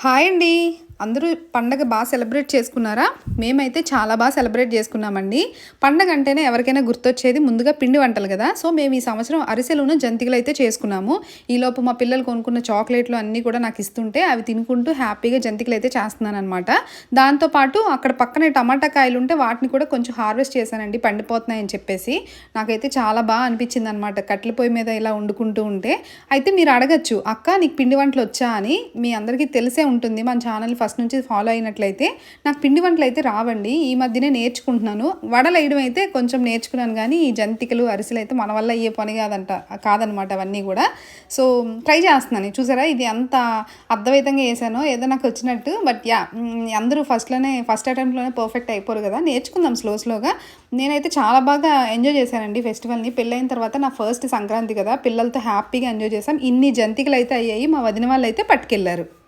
Hi అండి అందరూ పండగ బాగా సెలబ్రేట్ చేసుకున్నారా? మేమైతే చాలా బాగా సెలబ్రేట్ చేసుకున్నామండి. పండగ అంటేనే ఎవరికైనా గుర్తొచ్చేది ముందుగా పిండి వంటలు కదా. సో మేము ఈ సంవత్సరం అరిసెలును జంతికలు అయితే చేసుకున్నాము ఈలోపు మా పిల్లలు కొనుక్కున్న చాక్లెట్లు అన్నీ కూడా నాకు ఇస్తుంటే అవి తినుకుంటూ హ్యాపీగా జంతికలు అయితే చేస్తున్నాను అనమాట దాంతోపాటు అక్కడ పక్కనే టమాటా కాయలు ఉంటే వాటిని కూడా కొంచెం హార్వెస్ట్ చేశానండి. పండిపోతున్నాయని చెప్పేసి. నాకైతే చాలా బాగా అనిపించింది అనమాట కట్టెల పొయ్యి మీద ఇలా వండుకుంటూ ఉంటే. అయితే మీరు అడగచ్చు అక్క నీకు పిండి వంటలు వచ్చా అని మీ అందరికీ తెలిసే ఉంటుంది. మన ఛానల్ ఫస్ట్ ఫస్ట్ నుంచి ఫాలో అయినట్లయితే నాకు పిండి వంటలు అయితే రావండి. ఈ మధ్యనే నేర్చుకుంటున్నాను. వడలు వేయడం అయితే కొంచెం నేర్చుకున్నాను కానీ ఈ జంతికలు అరిసెలు అయితే మన వల్ల అయ్యే పని కాదంట కాదనమాట అవన్నీ కూడా. సో ట్రై చేస్తున్నాను. చూసారా? ఇది ఎంత అర్థవైతంగా వేసానో ఏదో నాకు వచ్చినట్టు. బట్ యా అందరూ ఫస్ట్లోనే ఫస్ట్ అటెంప్ట్లోనే పర్ఫెక్ట్ అయిపోరు కదా. నేర్చుకుందాం స్లో స్లోగా. నేనైతే చాలా బాగా ఎంజాయ్ చేశానండి ఫెస్టివల్ని. పెళ్ళైన తర్వాత నా ఫస్ట్ సంక్రాంతి కదా. పిల్లలతో హ్యాపీగా ఎంజాయ్ చేశాం. ఇన్ని జంతికలు అయితే అయ్యాయి. మా వదిన వాళ్ళు అయితే పట్టుకెళ్ళారు.